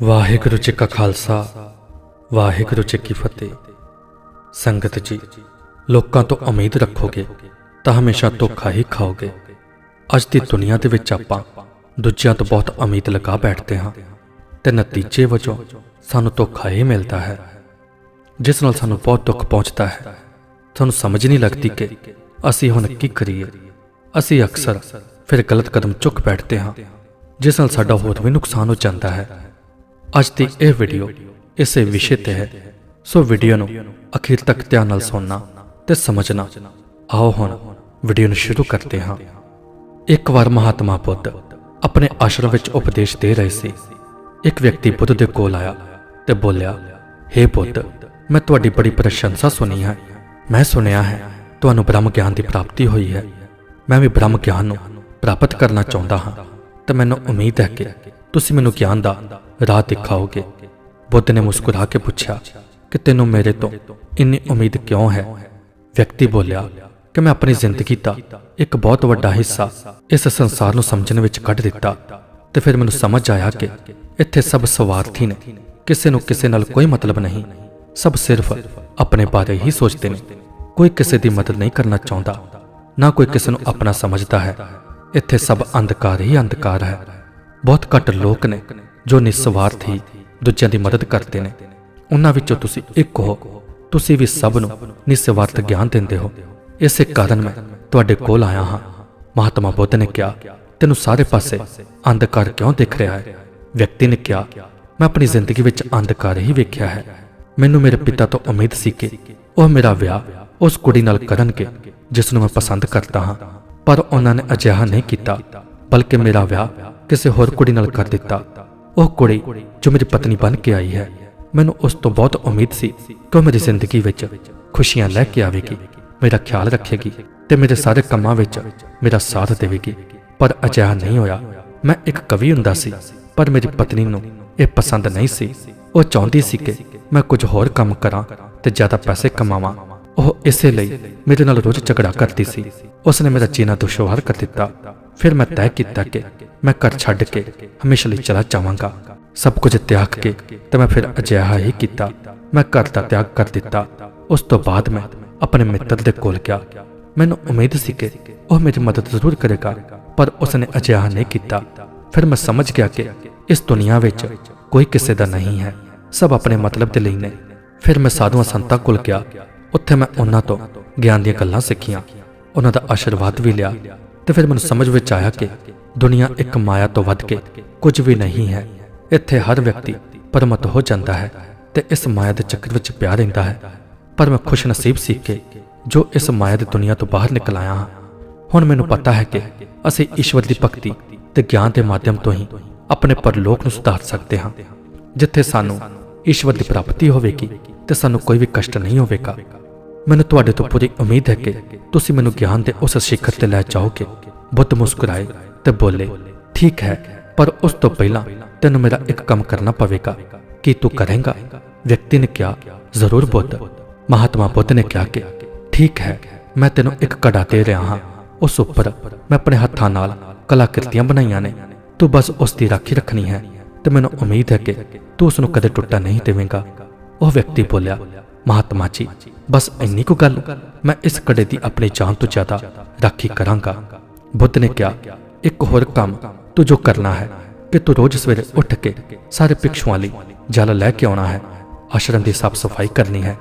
ਵਾਹਿਗੁਰੂ ਜੀ ਕਾ ਖਾਲਸਾ, ਵਾਹਿਗੁਰੂ ਜੀ ਕੀ ਫਤਿਹ। ਸੰਗਤ ਜੀ, ਲੋਕਾਂ ਤੋਂ ਉਮੀਦ ਰੱਖੋਗੇ, ਤਾਂ ਹਮੇਸ਼ਾ ਧੋਖਾ ਹੀ ਖਾਓਗੇ। ਅੱਜ ਦੀ ਦੁਨੀਆ ਦੇ ਵਿੱਚ ਆਪਾਂ ਦੂਜਿਆਂ ਤੋਂ ਬਹੁਤ ਉਮੀਦ ਲਗਾ ਬੈਠਦੇ ਹਾਂ ਤੇ ਨਤੀਜੇ ਵਜੋਂ ਸਾਨੂੰ ਧੋਖਾ ਹੀ ਮਿਲਦਾ ਹੈ। ਜਿਸ ਨਾਲ ਸਾਨੂੰ ਬਹੁਤ ਦੁੱਖ ਪਹੁੰਚਦਾ ਹੈ। ਤੁਹਾਨੂੰ ਸਮਝ ਨਹੀਂ ਲੱਗਦੀ ਕਿ ਅਸੀਂ ਹੁਣ ਕੀ ਕਰੀਏ। ਅਸੀਂ ਅਕਸਰ ਫਿਰ ਗਲਤ ਕਦਮ ਚੁੱਕ ਬੈਠਦੇ ਹਾਂ, ਜਿਸ ਨਾਲ ਸਾਡਾ ਹੋਰ ਵੀ ਨੁਕਸਾਨ ਹੋ ਜਾਂਦਾ ਹੈ। ਅੱਜ ਦੀ ਇਹ ਵੀਡੀਓ ਇਸੇ ਵਿਸ਼ੇ ਤੇ ਹੈ। ਸੋ ਵੀਡੀਓ ਨੂੰ ਅਖੀਰ ਤੱਕ ਧਿਆਨ ਨਾਲ ਸੁਣਨਾ ਤੇ ਸਮਝਣਾ। ਆਓ ਹੁਣ ਵੀਡੀਓ ਨੂੰ ਸ਼ੁਰੂ ਕਰਦੇ ਹਾਂ। ਇੱਕ ਵਾਰ ਮਹਾਤਮਾ ਬੁੱਧ ਆਪਣੇ ਆਸ਼ਰਮ ਵਿੱਚ ਉਪਦੇਸ਼ ਦੇ ਰਹੇ ਸੀ। ਇੱਕ ਵਿਅਕਤੀ ਬੁੱਧ ਦੇ ਕੋਲ ਆਇਆ ਤੇ ਬੋਲਿਆ हे ਬੁੱਧ, ਮੈਂ ਤੁਹਾਡੀ ਬੜੀ ਪ੍ਰਸ਼ੰਸਾ ਸੁਣੀ ਹੈ। ਮੈਂ ਸੁਣਿਆ ਹੈ, ਤੁਹਾਨੂੰ ਬ੍ਰਹਮ ਗਿਆਨ ਦੀ ਪ੍ਰਾਪਤੀ ਹੋਈ ਹੈ। ਮੈਂ ਵੀ ਬ੍ਰਹਮ ਗਿਆਨ ਨੂੰ ਪ੍ਰਾਪਤ ਕਰਨਾ ਚਾਹੁੰਦਾ ਹਾਂ ਤੇ ਮੈਨੂੰ ਉਮੀਦ ਹੈ ਕਿ ਤੁਸੀਂ ਮੈਨੂੰ ਗਿਆਨ ਦਾ ਰਾਹ ਦਿਖਾਓਗੇ। ਬੁੱਧ ਨੇ ਮੁਸਕਰਾ ਕੇ ਪੁੱਛਿਆ ਕਿ ਤੈਨੂੰ ਮੇਰੇ ਤੋਂ ਇੰਨੀ ਉਮੀਦ ਕਿਉਂ ਹੈ? ਵਿਅਕਤੀ ਬੋਲਿਆ ਕਿ ਮੈਂ ਆਪਣੀ ਜ਼ਿੰਦਗੀ ਦਾ ਇੱਕ ਬਹੁਤ ਵੱਡਾ ਹਿੱਸਾ ਇਸ ਸੰਸਾਰ ਨੂੰ ਸਮਝਣ ਵਿੱਚ ਕੱਢ ਦਿੱਤਾ ਤੇ ਫਿਰ ਮੈਨੂੰ ਸਮਝ ਆਇਆ ਕਿ ਇੱਥੇ ਸਭ ਸਵਾਰਥੀ ਨੇ। ਕਿਸੇ ਨੂੰ ਕਿਸੇ ਨਾਲ ਕੋਈ ਮਤਲਬ ਨਹੀਂ। ਸਭ ਸਿਰਫ ਆਪਣੇ ਬਾਰੇ ਹੀ ਸੋਚਦੇ ਨੇ। ਕੋਈ ਕਿਸੇ ਦੀ ਮਦਦ ਨਹੀਂ ਕਰਨਾ ਚਾਹੁੰਦਾ। ਨਾ ਕੋਈ ਕਿਸੇ ਨੂੰ ਆਪਣਾ ਸਮਝਦਾ ਹੈ। ਇੱਥੇ ਸਭ ਅੰਧਕਾਰ ਹੀ ਅੰਧਕਾਰ ਹੈ। ਬਹੁਤ ਘੱਟ ਲੋਕ ਨੇ। ਜੋ ਨਿਸਵਾਰਥੀ ਦੂਜਿਆਂ ਦੀ ਮਦਦ ਕਰਦੇ ਨੇ। ਉਹਨਾਂ ਵਿੱਚੋਂ ਤੁਸੀਂ ਇੱਕ ਹੋ। ਤੁਸੀਂ ਵੀ ਸਭ ਨੂੰ ਨਿਸਵਾਰਥ ਗਿਆਨ ਦਿੰਦੇ ਹੋ। ਇਸੇ ਕਾਰਨ ਮੈਂ ਤੁਹਾਡੇ ਕੋਲ ਆਇਆ ਹਾਂ। ਮਹਾਤਮਾ ਬੁੱਧ ਨੇ ਕਿਹਾ, ਤੈਨੂੰ ਸਾਰੇ ਪਾਸੇ ਅੰਧਕਾਰ ਕਿਉਂ ਦਿਖ ਰਿਹਾ ਹੈ? ਵਿਅਕਤੀ ਨੇ ਕਿਹਾ, ਮੈਂ ਆਪਣੀ ਜ਼ਿੰਦਗੀ ਵਿੱਚ ਅੰਧਕਾਰ ਹੀ ਵੇਖਿਆ ਹੈ। ਮੈਨੂੰ ਮੇਰੇ ਪਿਤਾ ਤੋਂ ਉਮੀਦ ਸੀ ਕਿ ਉਹ ਮੇਰਾ ਵਿਆਹ ਉਸ ਕੁੜੀ ਨਾਲ ਕਰਨਗੇ, ਜਿਸ ਨੂੰ ਮੈਂ ਪਸੰਦ ਕਰਦਾ ਹਾਂ। ਪਰ ਉਹਨਾਂ ਨੇ ਅਜਿਹਾ ਨਹੀਂ ਕੀਤਾ, ਬਲਕਿ ਮੇਰਾ ਵਿਆਹ ਕਿਸੇ ਹੋਰ ਕੁੜੀ ਨਾਲ ਕਰ ਦਿੱਤਾ। ਉਹ ਕੁੜੀ ਜੋ ਮੇਰੀ ਪਤਨੀ ਬਣ ਕੇ ਆਈ ਹੈ। ਮੈਨੂੰ ਉਸ ਤੋਂ ਬਹੁਤ ਉਮੀਦ ਸੀ ਕਿ ਉਹ ਮੇਰੀ ਜ਼ਿੰਦਗੀ ਵਿੱਚ ਖੁਸ਼ੀਆਂ ਲੈ ਕੇ ਆਵੇਗੀ, ਮੇਰਾ ਖਿਆਲ ਰੱਖੇਗੀ ਤੇ ਮੇਰੇ ਸਾਰੇ ਕੰਮਾਂ ਵਿੱਚ ਮੇਰਾ ਸਾਥ ਦੇਵੇਗੀ। ਪਰ ਅਜਿਹਾ ਨਹੀਂ ਹੋਇਆ। ਮੈਂ ਇੱਕ ਕਵੀ ਹੁੰਦਾ ਸੀ, ਪਰ ਮੇਰੀ ਪਤਨੀ ਨੂੰ ਇਹ ਪਸੰਦ ਨਹੀਂ ਸੀ। ਉਹ ਚਾਹੁੰਦੀ ਸੀ ਕਿ ਮੈਂ ਕੁਝ ਹੋਰ ਕੰਮ ਕਰਾਂ ਤੇ ਜ਼ਿਆਦਾ ਪੈਸੇ ਕਮਾਵਾਂ। ਉਹ ਇਸੇ ਲਈ ਮੇਰੇ ਨਾਲ ਰੋਜ਼ ਝਗੜਾ ਕਰਦੀ ਸੀ। ਉਸ ਨੇ ਮੇਰਾ ਜੀਣਾ ਦੁਸ਼ਵਾਰ ਕਰ ਦਿੱਤਾ। ਫਿਰ ਮੈਂ ਤੈਅ ਕੀਤਾ ਕਿ ਮੈਂ ਘਰ ਛੱਡ ਕੇ ਹਮੇਸ਼ਾ ਲਈ ਚਲਾ ਜਾਵਾਂਗਾ। ਸਭ ਕੁਝ ਤਿਆਗ ਕੇ ਤੇ ਮੈਂ ਫਿਰ ਅਜਿਹਾ ਹੀ ਕੀਤਾ। ਮੈਂ ਘਰ ਦਾ ਤਿਆਗ ਕਰ ਦਿੱਤਾ। ਉਸ ਤੋਂ ਬਾਅਦ ਮੈਂ ਆਪਣੇ ਮਿੱਤਰ ਦੇ ਕੋਲ ਗਿਆ। ਮੈਨੂੰ ਉਮੀਦ ਸੀ ਕਿ ਉਹ ਮੇਰੀ ਮਦਦ ਜ਼ਰੂਰ ਕਰੇਗਾ, ਪਰ ਉਸ ਨੇ ਅਜਿਹਾ ਨਹੀਂ ਕੀਤਾ। ਫਿਰ ਮੈਂ ਸਮਝ ਗਿਆ ਕਿ ਇਸ ਦੁਨੀਆ ਵਿੱਚ ਕੋਈ ਕਿਸੇ ਦਾ ਨਹੀਂ ਹੈ। ਸਭ ਆਪਣੇ ਮਤਲਬ ਦੇ ਲਈ ਨੇ। ਫਿਰ ਮੈਂ ਸਾਧੂਆਂ ਸੰਤਾਂ ਕੋਲ ਗਿਆ। ਉੱਥੇ ਮੈਂ ਉਹਨਾਂ ਤੋਂ ਗਿਆਨ ਦੀਆਂ ਗੱਲਾਂ ਸਿੱਖੀਆਂ, ਉਹਨਾਂ ਦਾ ਆਸ਼ੀਰਵਾਦ ਵੀ ਲਿਆ ਤੇ ਫਿਰ ਮੈਨੂੰ ਸਮਝ ਵਿੱਚ ਆਇਆ ਕਿ ਦੁਨੀਆ ਇੱਕ ਮਾਇਆ ਤੋਂ ਵੱਧ ਕੇ ਕੁਝ ਵੀ ਨਹੀਂ ਹੈ। ਇੱਥੇ ਹਰ ਵਿਅਕਤੀ ਪਰਮਤ ਹੋ ਜਾਂਦਾ ਹੈ ਤੇ ਇਸ ਮਾਇਆ ਦੇ ਚੱਕਰ ਵਿੱਚ ਪਿਆ ਰਹਿੰਦਾ ਹੈ। ਪਰ ਮੈਂ ਖੁਸ਼ ਨਸੀਬ ਸੀ ਕਿ ਜੋ ਇਸ ਮਾਇਆ ਦੀ ਦੁਨੀਆ ਤੋਂ ਬਾਹਰ ਨਿਕਲ ਆਇਆ ਹਾਂ, ਹੁਣ ਮੈਨੂੰ ਪਤਾ ਹੈ ਕਿ ਅਸੀਂ ਈਸ਼ਵਰ ਦੀ ਭਗਤੀ ਤੇ ਗਿਆਨ ਦੇ ਮਾਧਿਅਮ ਤੋਂ ਹੀ ਆਪਣੇ ਪਰਲੋਕ ਨੂੰ ਸੁਧਾਰ ਸਕਦੇ ਹਾਂ। ਜਿੱਥੇ ਸਾਨੂੰ ਈਸ਼ਵਰ ਦੀ ਪ੍ਰਾਪਤੀ ਹੋਵੇਗੀ ਤੇ ਸਾਨੂੰ ਕੋਈ ਵੀ ਕਸ਼ਟ ਨਹੀਂ ਹੋਵੇਗਾ। ਮੈਨੂੰ ਤੁਹਾਡੇ ਤੋਂ ਪੂਰੀ ਉਮੀਦ ਹੈ ਕਿ ਤੁਸੀਂ ਮੈਨੂੰ ਗਿਆਨ ਦੇ ਉਸ ਸਿਖਰ ਤੇ ਲੈ ਜਾਓਗੇ। ਬੁੱਧ ਮੁਸਕਰਾਏ ਤੇ ਬੋਲੇ, ਠੀਕ ਹੈ, ਪਰ ਉਸ ਤੋਂ ਪਹਿਲਾਂ ਤੈਨੂੰ ਮੇਰਾ ਇੱਕ ਕੰਮ ਕਰਨਾ ਪਵੇਗਾ। ਕੀ ਤੂੰ ਕਰੇਂਗਾ? ਵਿਅਕਤੀ ਨੇ ਕਿਹਾ, ਜ਼ਰੂਰ ਬੁੱਧ। ਮਹਾਤਮਾ ਬੁੱਧ ਨੇ ਕਿਹਾ ਕਿ, ਠੀਕ ਹੈ, ਮੈਂ ਤੈਨੂੰ ਇੱਕ ਕੜਾ ਦੇ ਰਿਹਾ ਹਾਂ। ਉਸ ਉੱਪਰ ਮੈਂ ਆਪਣੇ ਹੱਥਾਂ ਨਾਲ ਕਲਾਕ੍ਰਿਤੀਆਂ ਬਣਾਈਆਂ ਨੇ। ਤੂੰ ਬਸ ਉਸ ਦੀ ਰਾਖੀ ਰੱਖਣੀ ਹੈ ਤੇ ਮੈਨੂੰ ਉਮੀਦ ਹੈ ਕਿ ਤੂੰ ਉਸ ਨੂੰ ਕਦੇ ਟੁੱਟਾ ਨਹੀਂ ਦੇਵੇਂਗਾ। ਉਹ ਵਿਅਕਤੀ ਬੋਲਿਆ ਮਹਾਤਮਾ ਜੀ, ਬਸ ਇੰਨੀ ਕੁ ਗੱਲ, ਮੈਂ ਇਸ ਕੜੇ ਦੀ ਆਪਣੀ ਜਾਨ ਤੋਂ ਜ਼ਿਆਦਾ ਰਾਖੀ ਕਰਾਂਗਾ। ਬੁੱਧ ਨੇ ਕਿਹਾ, ਇੱਕ ਹੋਰ ਕੰਮ ਤੂੰ ਜੋ ਕਰਨਾ ਹੈ, ਕਿ ਤੂੰ ਰੋਜ਼ ਸਵੇਰੇ ਉੱਠ ਕੇ ਸਾਰੇ ਭਿਕਸ਼ੂਆਂ ਲਈ ਜਲ ਲੈ ਕੇ ਆਉਣਾ ਹੈ, ਆਸ਼ਰਮ ਦੀ ਸਾਫ਼ ਸਫ਼ਾਈ ਕਰਨੀ ਹੈ,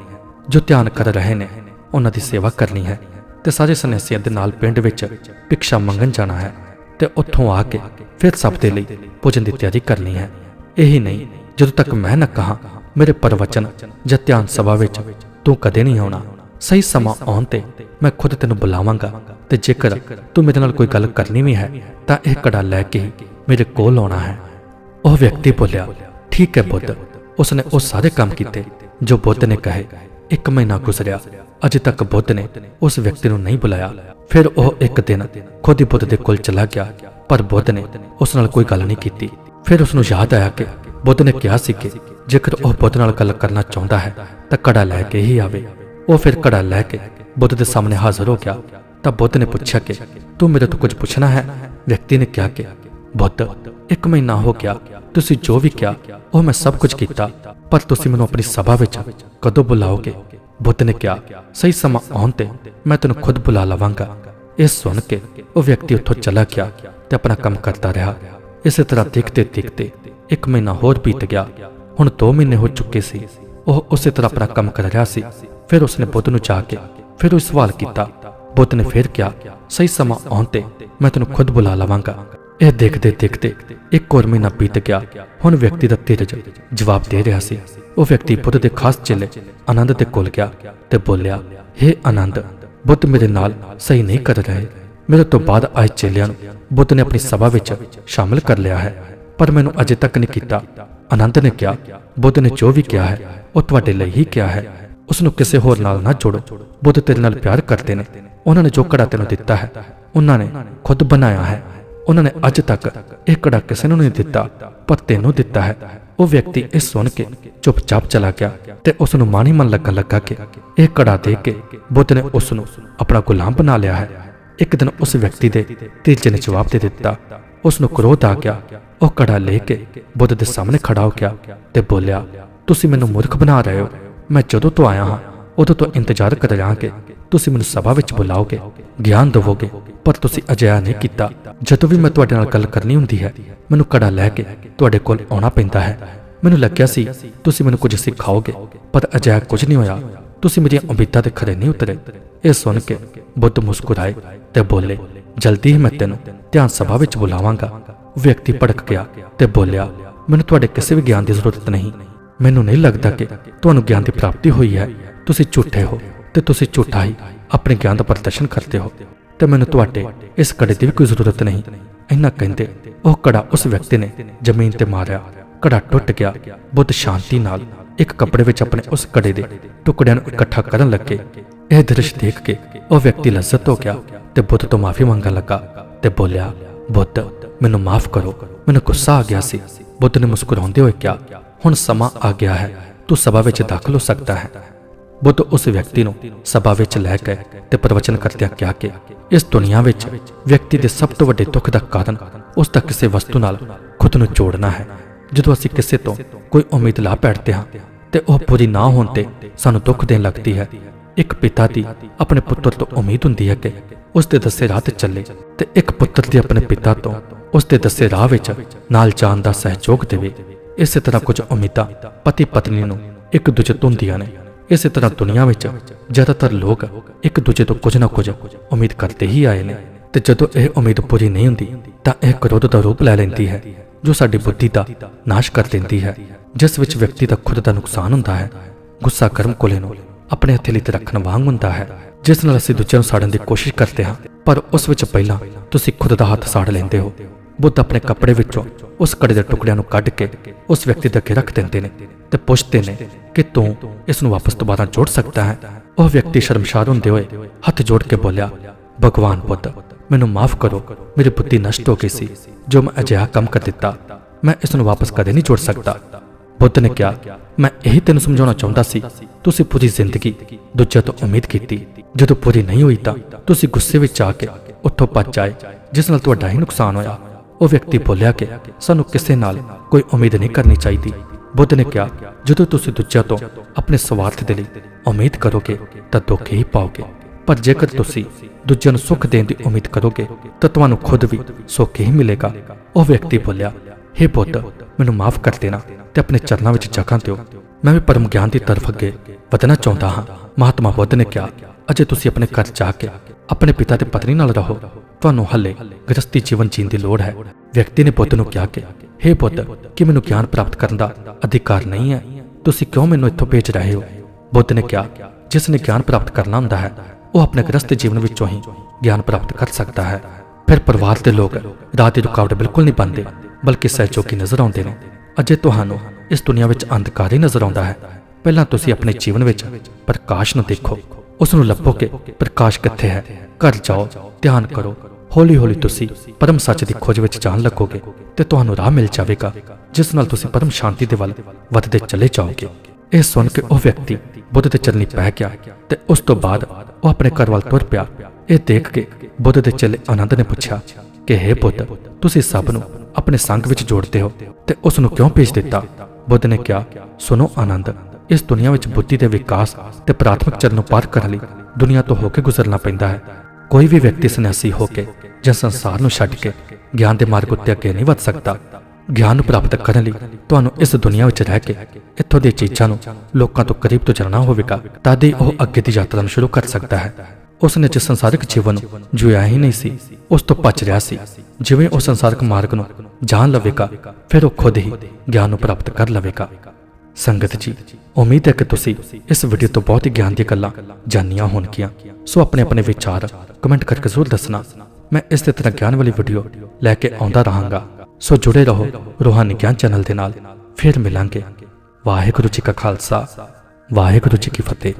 ਜੋ ਧਿਆਨ ਕਰ ਰਹੇ ਨੇ, ਉਹਨਾਂ ਦੀ ਸੇਵਾ ਕਰਨੀ ਹੈ, ਤੇ ਸਾਰੇ ਸੰਨਿਆਸੀਆਂ ਦੇ ਨਾਲ ਪਿੰਡ ਵਿੱਚ ਭਿਕਸ਼ਾ ਮੰਗਣ ਜਾਣਾ ਹੈ, ਤੇ ਉੱਥੋਂ ਆ ਕੇ ਫਿਰ ਸਭ ਦੇ ਲਈ ਭੋਜਨ ਦੀ ਤਿਆਰੀ ਕਰਨੀ ਹੈ। ਇਹੀ ਨਹੀਂ, ਜਦੋਂ ਤੱਕ ਮੈਂ ਨਾ ਕਹਾ ਮੇਰੇ ਪ੍ਰਵਚਨ ਜਾਂ ਧਿਆਨ ਸਭਾ ਵਿੱਚ ਤੂੰ ਕਦੇ ਨਹੀਂ ਆਉਣਾ। ਸਹੀ ਸਮਾਂ ਆਉਣ ਤੇ ਮੈਂ ਖੁਦ ਤੈਨੂੰ ਬੁਲਾਵਾਂਗਾ ਤੇ ਜੇਕਰ ਤੂੰ ਮੇਰੇ ਨਾਲ ਕੋਈ ਗੱਲ ਕਰਨੀ ਵੀ ਹੈ, ਤਾਂ ਇਹ ਕੜਾ ਲੈ ਕੇ ਮੇਰੇ ਕੋਲ ਆਉਣਾ ਹੈ। ਉਹ ਵਿਅਕਤੀ ਬੋਲਿਆ, ਠੀਕ ਹੈ ਬੁੱਧ। ਉਸਨੇ ਉਹ ਸਾਰੇ ਕੰਮ ਕੀਤੇ ਜੋ ਬੁੱਧ ਨੇ ਕਹੇ। ਇੱਕ ਮਹੀਨਾ ਗੁਜ਼ਰਿਆ, ਅਜੇ ਤੱਕ ਬੁੱਧ ਨੇ ਉਸ ਵਿਅਕਤੀ ਨੂੰ ਨਹੀਂ ਬੁਲਾਇਆ। ਫਿਰ ਉਹ ਇੱਕ ਦਿਨ ਖੁਦ ਹੀ ਬੁੱਧ ਦੇ ਕੋਲ ਚਲਾ ਗਿਆ, ਪਰ ਬੁੱਧ ਨੇ ਉਸ ਨਾਲ ਕੋਈ ਗੱਲ ਨਹੀਂ ਕੀਤੀ। ਫਿਰ ਉਸ ਨੂੰ ਯਾਦ ਆਇਆ ਕਿ ਬੁੱਧ ਨੇ ਕਿਹਾ ਸੀ ਕਿ ਜੇਕਰ ਉਹ ਬੁੱਧ ਨਾਲ ਗੱਲ ਕਰਨਾ ਚਾਹੁੰਦਾ ਹੈ, ਤਾਂ ਕੜਾ ਲੈ ਕੇ ਹੀ ਆਵੇ। ਉਹ ਫਿਰ ਕੜਾ ਲੈ ਕੇ ਬੁੱਧ ਦੇ ਸਾਹਮਣੇ ਹਾਜ਼ਰ ਹੋ ਗਿਆ। ਤਾਂ ਬੁੱਧ ਨੇ ਪੁੱਛਿਆ ਕਿ, ਤੂੰ ਮੇਰੇ ਤੋਂ ਕੁਝ ਪੁੱਛਣਾ ਹੈ? ਵਿਅਕਤੀ ਨੇ ਕਿਹਾ ਕਿ, ਬੁੱਧ, ਇੱਕ ਮਹੀਨਾ ਹੋ ਗਿਆ। ਤੁਸੀਂ ਜੋ ਵੀ ਕਿਹਾ, ਉਹ ਮੈਂ ਸਭ ਕੁਝ ਕੀਤਾ। ਪਰ ਤੁਸੀਂ ਮੈਨੂੰ ਆਪਣੀ ਸਭਾ ਵਿੱਚ ਕਦੋਂ ਬੁਲਾਓਗੇ? ਬੁੱਧ ਨੇ ਕਿਹਾ, ਸਹੀ ਸਮਾਂ ਆਉਣ ਤੇ ਮੈਂ ਤੈਨੂੰ ਖੁਦ ਬੁਲਾ ਲਵਾਂਗਾ। ਇਹ ਸੁਣ ਕੇ ਉਹ ਵਿਅਕਤੀ ਉੱਥੋਂ ਚਲਾ ਗਿਆ ਤੇ ਆਪਣਾ ਕੰਮ ਕਰਦਾ ਰਿਹਾ। ਇਸੇ ਤਰ੍ਹਾਂ ਦੇਖਦੇ ਦੇਖਦੇ ਇੱਕ ਮਹੀਨਾ ਹੋਰ ਬੀਤ ਗਿਆ। ਹੁਣ 2 ਮਹੀਨੇ ਹੋ ਚੁੱਕੇ ਸੀ। ਉਹ ਉਸੇ ਤਰ੍ਹਾਂ ਆਪਣਾ ਕੰਮ ਕਰ ਰਿਹਾ ਸੀ। ਫਿਰ ਉਸਨੇ ਬੁੱਧ ਨੂੰ ਜਾ ਕੇ, ਫਿਰ ਉਹ ਸਵਾਲ ਕੀਤਾ। ਬੁੱਧ ਨੇ ਫਿਰ ਕਿਹਾ, ਸਹੀ ਸਮਾਂ ਆਉਣ ਤੇ ਮੈਂ ਤੈਨੂੰ ਖੁਦ ਬੁਲਾ ਲਵਾਂਗਾ। ਇਹ ਦੇਖਦੇ ਦੇਖਦੇ ਇੱਕ ਹੋਰ ਮਹੀਨਾ ਬੀਤ ਗਿਆ। ਹੁਣ ਵਿਅਕਤੀ ਦਾ ਧੀਰਜ ਜਵਾਬ ਦੇ ਰਿਹਾ ਸੀ। ਉਹ ਵਿਅਕਤੀ ਬੁੱਧ ਦੇ ਖਾਸ ਚੇਲੇ ਆਨੰਦ ਦੇ ਕੋਲ ਗਿਆ ਤੇ ਬੋਲਿਆ, ਹੇ ਆਨੰਦ, ਬੁੱਧ ਮੇਰੇ ਨਾਲ ਸਹੀ ਨਹੀਂ ਕਰ ਰਹੇ। ਮੇਰੇ ਤੋਂ ਬਾਅਦ ਆਏ ਚੇਲਿਆਂ ਨੂੰ ਬੁੱਧ ਨੇ ਆਪਣੀ ਸਭਾ ਵਿੱਚ ਸ਼ਾਮਲ ਕਰ ਲਿਆ ਹੈ, ਪਰ ਮੈਨੂੰ ਅਜੇ ਤੱਕ ਨਹੀਂ ਕੀਤਾ। ਆਨੰਦ ਨੇ ਕਿਹਾ, ਬੁੱਧ ਨੇ ਜੋ ਵੀ ਕਿਹਾ ਹੈ, ਉਹ ਤੁਹਾਡੇ ਲਈ ਹੀ ਕਿਹਾ ਹੈ। ਉਸ ਨੂੰ ਕਿਸੇ ਹੋਰ ਨਾਲ ਨਾ ਜੋੜੋ। ਬੁੱਧ ਤੇਰੇ ਨਾਲ ਪਿਆਰ ਕਰਦੇ ਨੇ। ਉਹਨਾਂ ਨੇ ਜੋ ਕੜਾ ਤੈਨੂੰ ਦਿੱਤਾ ਹੈ, ਉਹਨਾਂ ਨੇ ਖੁਦ ਬਣਾਇਆ ਹੈ। ਉਹਨਾਂ ਨੇ ਅੱਜ ਤੱਕ ਇਹ ਕੜਾ ਕਿਸੇ ਨੂੰ ਨਹੀਂ ਦਿੱਤਾ, ਪਰ ਤੈਨੂੰ ਦਿੱਤਾ ਹੈ। ਉਹ ਵਿਅਕਤੀ ਇਹ ਸੁਣ ਕੇ ਚੁੱਪਚਾਪ ਚਲਾ ਗਿਆ ਤੇ ਉਸ ਨੂੰ ਮਾਣੀ ਮਨ ਲੱਗਣ ਲੱਗਾ ਕਿ ਇਹ ਕੜਾ ਦੇ ਕੇ ਬੁੱਧ ਨੇ ਉਸ ਨੂੰ ਆਪਣਾ ਗੁਲਾਮ ਬਣਾ ਲਿਆ ਹੈ। ਇੱਕ ਦਿਨ ਉਸ ਵਿਅਕਤੀ ਦੇ ਤੀਜੇ ਨੇ ਜਵਾਬ ਦੇ ਦਿੱਤਾ ਉਸ ਨੂੰ ਕ੍ਰੋਧ ਆ ਗਿਆ। ਉਹ ਕੜਾ ਲੈ ਕੇ ਬੁੱਧ ਦੇ ਸਾਹਮਣੇ ਖੜਾ ਹੋ ਗਿਆ ਤੇ ਬੋਲਿਆ, ਤੁਸੀਂ ਮੈਨੂੰ ਮੂਰਖ ਬਣਾ ਰਹੇ ਹੋ। ਮੈਂ ਜਦੋਂ ਤੋਂ ਆਇਆ ਹਾਂ, ਉਦੋਂ ਤੋਂ ਇੰਤਜ਼ਾਰ ਕਰ ਰਿਹਾ ਕਿ ਤੁਸੀਂ ਮੈਨੂੰ ਸਭਾ ਵਿੱਚ ਬੁਲਾਓਗੇ, ਗਿਆਨ ਦੇਵੋਗੇ, ਪਰ ਤੁਸੀਂ ਅਜਿਹਾ ਨਹੀਂ ਕੀਤਾ। ਜਦੋਂ ਵੀ ਮੈਂ ਤੁਹਾਡੇ ਨਾਲ ਗੱਲ ਕਰਨੀ ਹੁੰਦੀ ਹੈ, ਮੈਨੂੰ ਕੜਾ ਲੈ ਕੇ ਤੁਹਾਡੇ ਕੋਲ ਆਉਣਾ ਪੈਂਦਾ ਹੈ। ਮੈਨੂੰ ਲੱਗਿਆ ਸੀ, ਤੁਸੀਂ ਮੈਨੂੰ ਕੁਝ ਸਿਖਾਓਗੇ, ਪਰ ਅਜਿਹਾ ਕੁਝ ਨਹੀਂ ਹੋਇਆ। ਤੁਸੀਂ ਮੇਰੀਆਂ ਉਮੀਦਾਂ ਤੇ ਖਰੇ ਨਹੀਂ ਉਤਰੇ। ਇਹ ਸੁਣ ਕੇ ਬੁੱਧ ਮੁਸਕਰਾਏ ਤੇ ਬੋਲੇ, ਜਲਦੀ ਹੀ ਮੈਂ ਤੈਨੂੰ ਧਿਆਨ ਸਭਾ ਵਿੱਚ ਬੁਲਾਵਾਂਗਾ। ਵਿਅਕਤੀ ਭੜਕ ਗਿਆ ਤੇ ਬੋਲਿਆ, ਮੈਨੂੰ ਤੁਹਾਡੇ ਕਿਸੇ ਵੀ ਗਿਆਨ ਦੀ ਜ਼ਰੂਰਤ ਨਹੀਂ। ਮੈਨੂੰ ਨਹੀਂ ਲੱਗਦਾ ਕਿ ਤੁਹਾਨੂੰ ਗਿਆਨ ਦੀ ਪ੍ਰਾਪਤੀ ਹੋਈ ਹੈ। ਤੁਸੀਂ ਝੂਠੇ ਹੋ ਤੇ ਤੁਸੀਂ ਝੂਠਾ ਹੀ ਆਪਣੇ ਗਿਆਨ ਦਾ ਪ੍ਰਦਰਸ਼ਨ ਕਰਦੇ ਹੋ ਤੇ ਮੈਨੂੰ ਤੁਹਾਡੇ ਇਸ ਕੜੇ ਦੀ ਵੀ ਕੋਈ ਜ਼ਰੂਰਤ ਨਹੀਂ। ਇਹਨਾਂ ਕਹਿੰਦੇ, ਉਹ ਕੜਾ ਉਸ ਵਿਅਕਤੀ ਨੇ ਜ਼ਮੀਨ ਤੇ ਮਾਰਿਆ। ਕੜਾ ਟੁੱਟ ਗਿਆ। ਬੁੱਧ ਸ਼ਾਂਤੀ ਨਾਲ ਇੱਕ ਕੱਪੜੇ ਵਿੱਚ ਆਪਣੇ ਉਸ ਕੜੇ ਦੇ ਟੁਕੜਿਆਂ ਨੂੰ ਇਕੱਠਾ ਕਰਨ ਲੱਗੇ। ਇਹ ਦ੍ਰਿਸ਼ ਦੇਖ ਕੇ ਉਹ ਵਿਅਕਤੀ ਲਜ਼ਤ ਹੋ ਗਿਆ ਤੇ ਬੁੱਧ ਤੋਂ ਮਾਫੀ ਮੰਗਣ ਲੱਗਾ ਤੇ ਬੋਲਿਆ, ਬੁੱਧ, ਮੈਨੂੰ ਮਾਫ ਕਰੋ। ਮੈਨੂੰ ਗੁੱਸਾ ਆ ਗਿਆ ਸੀ। ਬੁੱਧ ਨੇ ਮੁਸਕਰਾਉਂਦੇ ਹੋਏ ਕਿਹਾ, ਹੁਣ ਸਮਾਂ ਆ ਗਿਆ ਹੈ। ਤੂੰ ਸਭਾ ਵਿੱਚ ਦਾਖਲ ਹੋ ਸਕਦਾ ਹੈ। ਬੁੱਧ ਉਸ ਵਿਅਕਤੀ ਨੂੰ ਸਭਾ ਵਿੱਚ ਲੈ ਗਏ ਤੇ ਪ੍ਰਵਚਨ ਕਰਦਿਆਂ ਕਿਹਾ ਕਿ ਇਸ ਦੁਨੀਆ ਵਿੱਚ ਵਿਅਕਤੀ ਦੇ ਸਭ ਤੋਂ ਵੱਡੇ ਦੁੱਖ ਦਾ ਕਾਰਨ ਉਸ ਦਾ ਕਿਸੇ ਵਸਤੂ ਨਾਲ ਖੁਦ ਨੂੰ ਜੋੜਨਾ ਹੈ। ਜਦੋਂ ਅਸੀਂ ਕਿਸੇ ਤੋਂ ਕੋਈ ਉਮੀਦ ਲਾ ਬੈਠਦੇ ਹਾਂ ਤੇ ਉਹ ਪੂਰੀ ਨਾ ਹੋਣ ਤੇ ਸਾਨੂੰ ਦੁੱਖ ਦੇਣ ਲੱਗਦੀ ਹੈ। ਇੱਕ ਪਿਤਾ ਦੀ ਆਪਣੇ ਪੁੱਤਰ ਤੋਂ ਉਮੀਦ ਹੁੰਦੀ ਹੈ ਕਿ ਉਸ ਦੇ ਦੱਸੇ ਰਾਹ ਤੇ ਚੱਲੇ ਤੇ ਇੱਕ ਪੁੱਤਰ ਦੀ ਆਪਣੇ ਪਿਤਾ ਤੋਂ ਉਸ ਦੇ ਦੱਸੇ ਰਾਹ ਵਿੱਚ ਨਾਲ ਜਾਣ ਦਾ ਸਹਿਯੋਗ ਦੇਵੇ। ਇਸੇ ਤਰ੍ਹਾਂ ਕੁਝ ਉਮੀਦਾਂ ਪਤੀ ਪਤਨੀ ਨੂੰ ਇੱਕ ਦੂਜੇ ਤੋਂ ਹੁੰਦੀਆਂ ਨੇ। ਇਸੇ ਤਰ੍ਹਾਂ ਦੁਨੀਆ ਵਿੱਚ ਜ਼ਿਆਦਾਤਰ ਲੋਕ ਇੱਕ ਦੂਜੇ ਤੋਂ ਕੁਝ ਨਾ ਕੁਝ ਉਮੀਦ ਕਰਦੇ ਹੀ ਆਏ ਨੇ ਤੇ ਜਦੋਂ ਇਹ ਉਮੀਦ ਪੂਰੀ ਨਹੀਂ ਹੁੰਦੀ ਤਾਂ ਇਹ ਕ੍ਰੋਧ ਦਾ ਰੂਪ ਲੈ ਲੈਂਦੀ ਹੈ। ਜੋ ਸਾਡੀ ਬੁੱਧੀ ਦਾ ਨਾਸ਼ ਕਰ ਦਿੰਦੀ ਹੈ, ਜਿਸ ਵਿੱਚ ਵਿਅਕਤੀ ਦਾ ਖੁਦ ਦਾ ਨੁਕਸਾਨ ਹੁੰਦਾ ਹੈ, ਗੁੱਸਾ ਕਰਮ ਕੋਲੇ ਨੂੰ ਆਪਣੇ ਹਥੇਲੀ ਤੇ ਰੱਖਣ ਵਾਂਗ ਹੁੰਦਾ ਹੈ, ਜਿਸ ਨਾਲ ਅਸੀਂ ਦੂਜਿਆਂ ਨੂੰ ਸਾੜਨ ਦੀ ਕੋਸ਼ਿਸ਼ ਕਰਦੇ ਹਾਂ, ਪਰ ਉਸ ਵਿੱਚ ਪਹਿਲਾਂ ਤੁਸੀਂ ਖੁਦ ਦਾ ਹੱਥ ਸਾੜ ਲੈਂਦੇ ਹੋ। ਬੁੱਧ ਆਪਣੇ ਕੱਪੜੇ ਵਿੱਚੋਂ ਉਸ ਕੜੇ ਦੇ ਟੁਕੜਿਆਂ ਨੂੰ ਕੱਢ ਕੇ ਉਸ ਵਿਅਕਤੀ ਦੇ ਅੱਗੇ ਰੱਖ ਦਿੰਦੇ ਨੇ ਤੇ ਪੁੱਛਦੇ ਨੇ ਕਿ ਤੂੰ ਇਸ ਨੂੰ ਵਾਪਸ ਦੁਬਾਰਾ ਜੋੜ ਸਕਦਾ ਹੈ? ਉਹ ਵਿਅਕਤੀ ਸ਼ਰਮਸ਼ਾਰ ਹੁੰਦੇ ਹੋਏ ਹੱਥ ਜੋੜ ਕੇ ਬੋਲਿਆ, ਭਗਵਾਨ ਬੁੱਧ ਮੈਨੂੰ ਮਾਫ ਕਰੋ। ਮੇਰੀ ਬੁੱਧੀ ਨਸ਼ਟ ਹੋ ਗਈ ਸੀ। ਜੋ ਮੈਂ ਅਜਿਹਾ ਕੰਮ ਕਰ ਦਿੱਤਾ, ਮੈਂ ਇਸ ਨੂੰ ਵਾਪਸ ਕਦੇ ਨਹੀਂ ਜੋੜ ਸਕਦਾ। ਬੁੱਧ ਨੇ ਕਿਹਾ, ਮੈਂ ਇਹੀ ਤੈਨੂੰ ਸਮਝਾਉਣਾ ਚਾਹੁੰਦਾ ਸੀ। ਤੁਸੀਂ ਪੂਰੀ ਜ਼ਿੰਦਗੀ ਦੂਜਿਆਂ ਤੋਂ ਉਮੀਦ ਕੀਤੀ। ਜਦੋਂ ਪੂਰੀ ਨਹੀਂ ਹੋਈ ਤਾਂ ਤੁਸੀਂ ਗੁੱਸੇ ਵਿੱਚ ਆ ਕੇ ਉੱਥੋਂ ਭੱਜ ਆਏ ਜਿਸ ਨਾਲ ਤੁਹਾਡਾ ਹੀ ਨੁਕਸਾਨ ਹੋਇਆ। ਉਹ ਵਿਅਕਤੀ ਬੋਲਿਆ ਕਿ ਸਾਨੂੰ ਕਿਸੇ ਨਾਲ ਕੋਈ ਉਮੀਦ ਨਹੀਂ ਕਰਨੀ ਚਾਹੀਦੀ। ਬੁੱਧ ਨੇ ਕਿਹਾ, ਜਦੋਂ ਤੁਸੀਂ ਦੂਜਿਆਂ ਤੋਂ ਆਪਣੇ ਸਵਾਰਥ ਦੇ ਲਈ ਉਮੀਦ ਕਰੋਗੇ ਤਾਂ ਦੁੱਖ ਹੀ ਪਾਓਗੇ। ਪਰ ਜੇਕਰ ਤੁਸੀਂ ਦੂਜਿਆਂ ਨੂੰ ਸੁੱਖ ਦੇਣ ਦੀ ਉਮੀਦ ਕਰੋਗੇ, ਤਾਂ ਤੁਹਾਨੂੰ ਖੁਦ ਵੀ ਸੁੱਖ ਹੀ ਮਿਲੇਗਾ। ਉਹ ਵਿਅਕਤੀ ਬੋਲਿਆ, ਹੇ ਬੁੱਧ ਮੈਨੂੰ ਮਾਫ ਕਰ ਦੇਣਾ ਤੇ ਆਪਣੇ ਚਰਨਾਂ ਵਿੱਚ ਜਗ੍ਹਾ ਦਿਓ। ਮੈਂ ਵੀ ਪਰਮ ਗਿਆਨ ਦੀ ਤਰਫ ਅੱਗੇ ਵਧਣਾ ਚਾਹੁੰਦਾ ਹਾਂ। ਮਹਾਤਮਾ ਬੁੱਧ ਨੇ ਕਿਹਾ, ਅਜੇ ਤੁਸੀਂ ਆਪਣੇ ਘਰ ਜਾ ਕੇ ਆਪਣੇ ਪਿਤਾ ਤੇ ਪਤਨੀ ਨਾਲ ਰਹੋ। ਤੁਹਾਨੂੰ ਹੱਲੇ ਗ੍ਰਸਤੀ ਜੀਵਨ ਜੀਣ ਦੀ ਲੋੜ ਹੈ। ਵਿਅਕਤੀ ਨੇ ਬੁੱਧ ਨੂੰ ਕਿਹਾ ਕਿ, ਹੇ ਬੁੱਧ ਕਿ ਮੈਨੂੰ ਗਿਆਨ ਪ੍ਰਾਪਤ ਕਰਨ ਦਾ ਅਧਿਕਾਰ ਨਹੀਂ ਹੈ? ਤੁਸੀਂ ਕਿਉਂ ਮੈਨੂੰ ਇੱਥੋਂ ਭੇਜ ਰਹੇ ਹੋ? ਬੁੱਧ ਨੇ ਕਿਹਾ, ਜਿਸ ਨੇ ਗਿਆਨ ਪ੍ਰਾਪਤ ਕਰਨਾ ਹੁੰਦਾ ਹੈ ਉਹ ਆਪਣੇ ਗ੍ਰਸਤ ਜੀਵਨ ਵਿੱਚੋਂ ਹੀ ਗਿਆਨ ਪ੍ਰਾਪਤ ਕਰ ਸਕਦਾ ਹੈ। ਫਿਰ ਪਰਿਵਾਰ ਦੇ ਲੋਕ ਰਾਹ ਦੀ ਰੁਕਾਵਟ ਬਿਲਕੁਲ ਨਹੀਂ ਬਣਦੇ, ਬਲਕਿ ਸਹਿਯੋਗੀ ਨਜ਼ਰ ਆਉਂਦੇ ਨੇ। ਅਜੇ ਤੁਹਾਨੂੰ ਇਸ ਦੁਨੀਆ ਵਿੱਚ ਅੰਧਕਾਰ ਹੀ ਨਜ਼ਰ ਆਉਂਦਾ ਹੈ। ਪਹਿਲਾਂ ਤੁਸੀਂ ਆਪਣੇ ਜੀਵਨ ਵਿੱਚ ਪ੍ਰਕਾਸ਼ ਨੂੰ ਦੇਖੋ। ਉਸ ਨੂੰ ਲੱਭੋ ਕਿ ਪ੍ਰਕਾਸ਼ ਕਿੱਥੇ ਹੈ। ਘਰ ਜਾਓ, ਧਿਆਨ ਕਰੋ। ਹੌਲੀ ਹੌਲੀ ਤੁਸੀਂ ਪਰਮ ਸੱਚ ਦੀ ਖੋਜ ਵਿੱਚ ਜਾਣ ਲੱਗੋਗੇ ਤੇ ਤੁਹਾਨੂੰ ਰਾਹ ਮਿਲ ਜਾਵੇਗਾ, ਜਿਸ ਨਾਲ ਤੁਸੀਂ ਪਰਮ ਸ਼ਾਂਤੀ ਦੇ ਵੱਲ ਵੱਧਦੇ ਚਲੇ ਜਾਓਗੇ। ਇਹ ਸੁਣ ਕੇ ਉਹ ਵਿਅਕਤੀ ਬੁੱਧ ਦੇ ਚਰਨੀ ਪੈ ਗਿਆ ਤੇ ਉਸ ਤੋਂ ਬਾਅਦ ਉਹ ਆਪਣੇ ਘਰ ਵੱਲ ਤੁਰ ਪਿਆ। ਇਹ ਦੇਖ ਕੇ ਬੁੱਧ ਦੇ ਚੇਲੇ ਆਨੰਦ ਨੇ ਪੁੱਛਿਆ ਕਿ, ਹੈ ਪੁੱਤ ਤੁਸੀਂ ਸਭ ਨੂੰ ਆਪਣੇ ਸੰਗ ਵਿੱਚ ਜੋੜਦੇ ਹੋ ਤੇ ਉਸ ਨੂੰ ਕਿਉਂ ਭੇਜ ਦਿੱਤਾ? ਬੁੱਧ ਨੇ ਕਿਹਾ, ਸੁਣੋ ਆਨੰਦ, ਇਸ ਦੁਨੀਆ ਵਿੱਚ ਬੁੱਧੀ ਦੇ ਵਿਕਾਸ ਤੇ ਪ੍ਰਾਥਮਿਕ ਚਰਨ ਨੂੰ ਪਾਰ ਕਰਨ ਲਈ ਦੁਨੀਆ ਤੋਂ ਹੋ ਕੇ ਗੁਜ਼ਰਨਾ ਪੈਂਦਾ ਹੈ। ਕੋਈ ਵੀ ਵਿਅਕਤੀ ਸੰਨਿਆਸੀ ਹੋ ਕੇ ਜਾਂ ਸੰਸਾਰ ਨੂੰ ਛੱਡ ਕੇ ਗਿਆਨ ਦੇ ਮਾਰਗ ਉੱਤੇ ਅੱਗੇ ਨਹੀਂ ਵੱਧ ਸਕਦਾ। ਗਿਆਨ ਨੂੰ ਪ੍ਰਾਪਤ ਕਰਨ ਲਈ ਤੁਹਾਨੂੰ ਇਸ ਦੁਨੀਆ ਵਿੱਚ ਰਹਿ ਕੇ, ਇੱਥੋਂ ਦੀਆਂ ਚੀਜ਼ਾਂ ਨੂੰ ਲੋਕਾਂ ਤੋਂ ਕਰੀਬ ਤੋਂ ਜਾਣਨਾ ਹੋਵੇਗਾ ਤਦ ਹੀ ਉਹ ਅੱਗੇ ਦੀ ਯਾਤਰਾ ਨੂੰ ਸ਼ੁਰੂ ਕਰ ਸਕਦਾ ਹੈ। ਉਸ ਨੇ ਜਿਸ ਸੰਸਾਰਿਕ ਜੀਵਨ ਨੂੰ ਹੀ ਨਹੀਂ ਸੀ, ਉਸ ਤੋਂ ਪਚ ਰਿਹਾ ਸੀ। ਜਿਵੇਂ ਉਹ ਸੰਸਾਰਿਕ ਮਾਰਗ ਨੂੰ ਜਾਣ ਲਵੇਗਾ, ਫਿਰ ਉਹ ਖੁਦ ਹੀ ਗਿਆਨ ਨੂੰ ਪ੍ਰਾਪਤ ਕਰ ਲਵੇਗਾ। ਸੰਗਤ ਜੀ, ਉਮੀਦ ਹੈ ਕਿ ਤੁਸੀਂ ਇਸ ਵੀਡੀਓ ਤੋਂ ਬਹੁਤ ਹੀ ਗਿਆਨ ਦੀਆਂ ਗੱਲਾਂ ਜਾਣੀਆਂ ਹੋਣਗੀਆਂ। ਸੋ ਆਪਣੇ ਆਪਣੇ ਵਿਚਾਰ ਕਮੈਂਟ ਕਰਕੇ ਜ਼ਰੂਰ ਦੱਸਣਾ। ਮੈਂ ਇਸ ਦੇ ਤਰ੍ਹਾਂ ਗਿਆਨ ਵਾਲੀ ਵੀਡੀਓ ਲੈ ਕੇ ਆਉਂਦਾ ਰਹਾਂਗਾ। ਸੋ ਜੁੜੇ ਰਹੋ ਰੋਹਾਨੀ ਗਿਆਨ ਚੈਨਲ ਦੇ ਨਾਲ। ਫਿਰ ਮਿਲਾਂਗੇ। ਵਾਹਿਗੁਰੂ ਜੀ ਕਾ ਖਾਲਸਾ, ਵਾਹਿਗੁਰੂ ਜੀ ਕੀ ਫਤਿਹ।